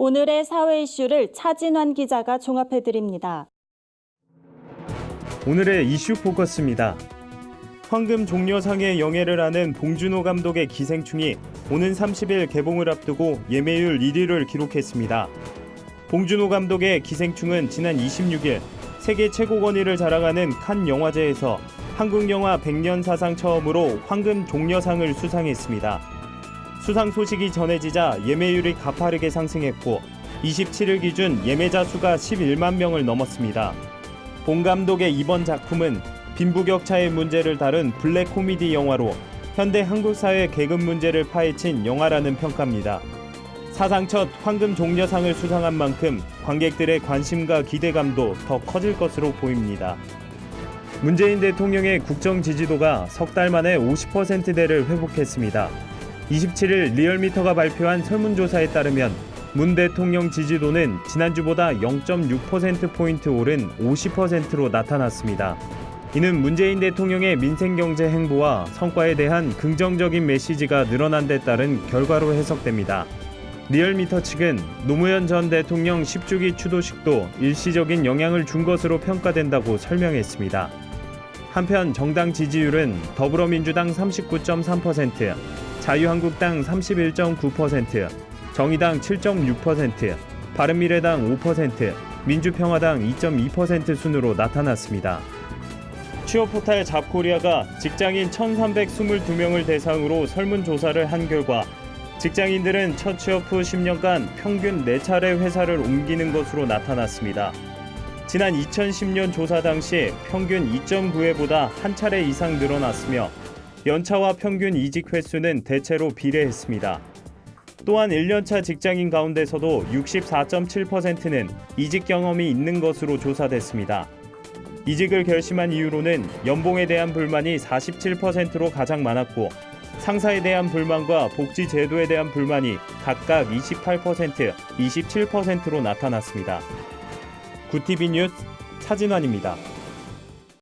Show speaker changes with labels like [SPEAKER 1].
[SPEAKER 1] 오늘의 사회 이슈를 차진환 기자가 종합해드립니다.
[SPEAKER 2] 오늘의 이슈 포커스입니다. 황금 종려상의 영예를 아는 봉준호 감독의 기생충이 오는 30일 개봉을 앞두고 예매율 1위를 기록했습니다. 봉준호 감독의 기생충은 지난 26일 세계 최고 권위를 자랑하는 칸 영화제에서 한국 영화 100년 사상 처음으로 황금 종려상을 수상했습니다. 수상 소식이 전해지자 예매율이 가파르게 상승했고 27일 기준 예매자 수가 11만 명을 넘었습니다. 봉 감독의 이번 작품은 빈부격차의 문제를 다룬 블랙 코미디 영화로 현대 한국 사회 계급 문제를 파헤친 영화라는 평가입니다. 사상 첫 황금 종려상을 수상한 만큼 관객들의 관심과 기대감도 더 커질 것으로 보입니다. 문재인 대통령의 국정 지지도가 석 달 만에 50%대를 회복했습니다. 27일 리얼미터가 발표한 설문조사에 따르면 문 대통령 지지도는 지난주보다 0.6%포인트 오른 50%로 나타났습니다. 이는 문재인 대통령의 민생경제 행보와 성과에 대한 긍정적인 메시지가 늘어난 데 따른 결과로 해석됩니다. 리얼미터 측은 노무현 전 대통령 10주기 추도식도 일시적인 영향을 준 것으로 평가된다고 설명했습니다. 한편 정당 지지율은 더불어민주당 39.3%, 자유한국당 31.9%, 정의당 7.6%, 바른미래당 5%, 민주평화당 2.2% 순으로 나타났습니다. 취업 포탈 잡코리아가 직장인 1,322명을 대상으로 설문조사를 한 결과 직장인들은 첫 취업 후 10년간 평균 4차례 회사를 옮기는 것으로 나타났습니다. 지난 2010년 조사 당시 평균 2.9회보다 한 차례 이상 늘어났으며 연차와 평균 이직 횟수는 대체로 비례했습니다. 또한 1년차 직장인 가운데서도 64.7%는 이직 경험이 있는 것으로 조사됐습니다. 이직을 결심한 이유로는 연봉에 대한 불만이 47%로 가장 많았고 상사에 대한 불만과 복지 제도에 대한 불만이 각각 28%, 27%로 나타났습니다. 구티비 뉴스 차진환입니다.